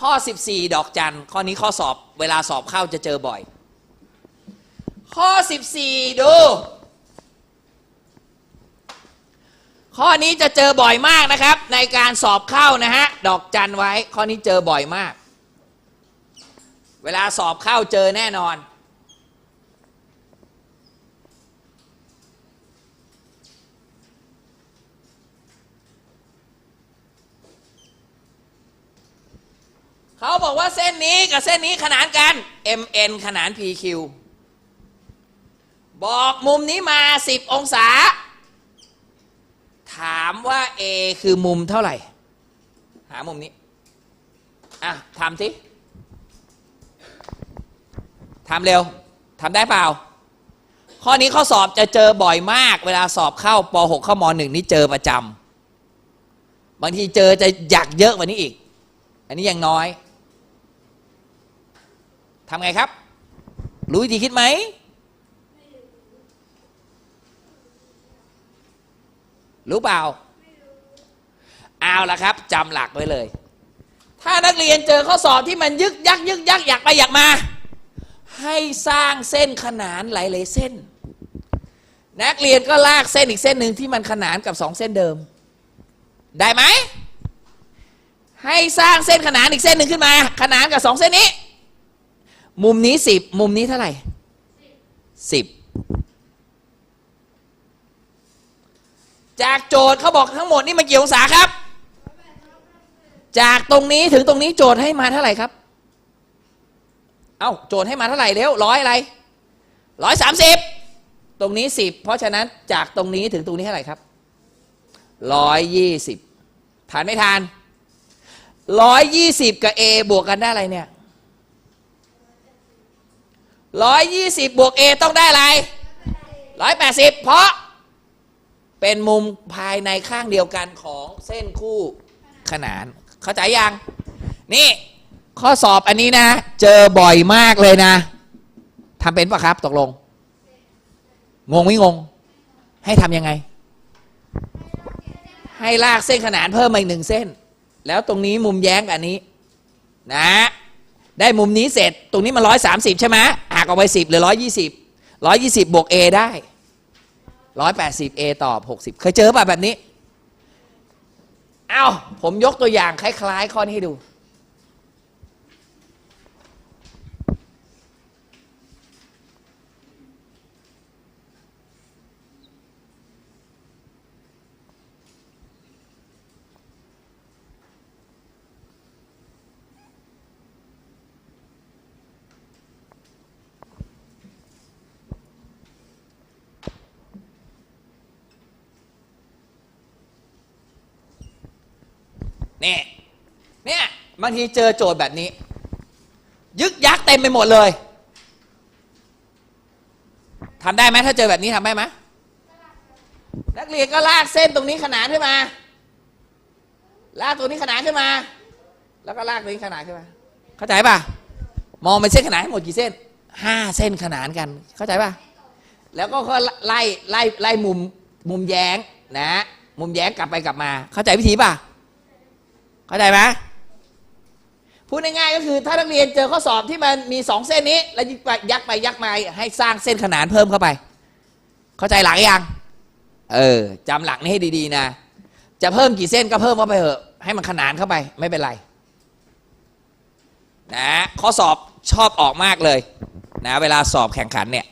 ข้อ 14 ดอกจันข้อนี้ข้อสอบเวลาสอบเข้าจะเจอบ่อย ข้อ 14 ดู ข้อนี้จะเจอบ่อยมากนะครับ ในการสอบเข้านะฮะ ดอกจันไว้ ข้อนี้เจอบ่อยมาก เวลาสอบเข้าเจอแน่นอน เขาบอกว่าเส้นนี้กับเส้นนี้ขนานกัน mn ขนาน pq บอกมุมนี้มา 10 องศา ถามว่า a คือมุมเท่าไหร่ หามุมนี้ อะทำสิทำเร็วทำได้เปล่า ข้อนี้ข้อสอบจะเจอบ่อยมาก เวลาสอบเข้าป .6 เข้าม .1 นี่เจอประจำบางทีเจอจะอยากเยอะกว่านี้อีก อันนี้ยังน้อย ทำไงครับ รู้วิธีคิดไหม รู้เปล่าเอาละครับจำหลักไว้เลย ถ้านักเรียนเจอข้อสอบที่มันยึกยักยึกยักอยากไปอยากมา ให้สร้างเส้นขนานหลายๆเส้น นักเรียนก็ลากเส้นอีกเส้นหนึ่งที่มันขนานกับสองเส้นเดิม ได้ไหมให้สร้างเส้นขนานอีกเส้นหนึ่งขึ้นมา ขนานกับสองเส้นนี้ มุมนี้สิบมุมนี้เท่าไหร่สิบจากโจทย์เขาบอกทั้งหมดนี่มันกี่องศาครับ จากตรงนี้ถึงตรงนี้โจทย์ให้มาเท่าไหร่ครับ เอ้าโจทย์ให้มาเท่าไหร่เร็วร้อยอะไรร้อยสามสิบตรงนี้สิบเพราะฉะนั้นจากตรงนี้ถึงตรงนี้เท่าไหร่ครับร้อยยี่สิบทานไม่ทานร้อยยี่สิบกับ A บวกกันได้อะไรเนี่ย ร้อยยี่สิบบวก A ต้องได้อะไรร้อยแปดสิบเพราะเป็นมุมภายในข้างเดียวกันของเส้นคู่ขนาน เข้าใจยัง นี่ ข้อสอบอันนี้นะ เจอบ่อยมากเลยนะทำเป็นปะครับ ตกลง งงไม่งง ให้ทำยังไง ให้ลากเส้นขนานเพิ่มมาอีกหนึ่งเส้น แล้วตรงนี้มุมแย้งกับอันนี้ นะได้มุมนี้เสร็จ ตรงนี้มันร้อยสามสิบใช่ไหม หักออกไปสิบเหลือร้อยยี่สิบร้อยยี่สิบบวก A ได้ร้อยแปดสิบ A ตอบหกสิบเคยเจอป่ะแบบนี้ เอ้าผมยกตัวอย่างคล้าย ๆ ข้อนี้ให้ดู เนี่ยเนี่ยบางทีเจอโจทย์แบบนี้ ยึกยักเต็มไปหมดเลยทำได้ไหมถ้าเจอแบบนี้ทำได้ไหมนักเรียนก็ลากเส้นตรงนี้ขนานขึ้นมา ลากตรงนี้ขนานขึ้นมา แล้วก็ลากตรงนี้ขนานขึ้นมา เข้าใจป่ะ มองเป็นเส้นขนานให้หมดกี่เส้นห้าเส้นขนานกัน เข้าใจป่ะ แล้วก็ไล่ไล่ไล่มุมมุมแย้งนะ มุมแย้งกลับไปกลับมา เข้าใจวิธีป่ะ เข้าใจไหมพูดง่ายๆก็คือถ้านักเรียนเจอข้อสอบที่มันมีสองเส้นนี้ แล้วยักไปยักมาให้สร้างเส้นขนานเพิ่มเข้าไป เข้าใจหลักยังเออจำหลักนี้ให้ดีๆนะ จะเพิ่มกี่เส้นก็เพิ่มเข้าไปเถอะให้มันขนานเข้าไปไม่เป็นไรนะข้อสอบชอบออกมากเลยนะเวลาสอบแข่งขันเนี่ย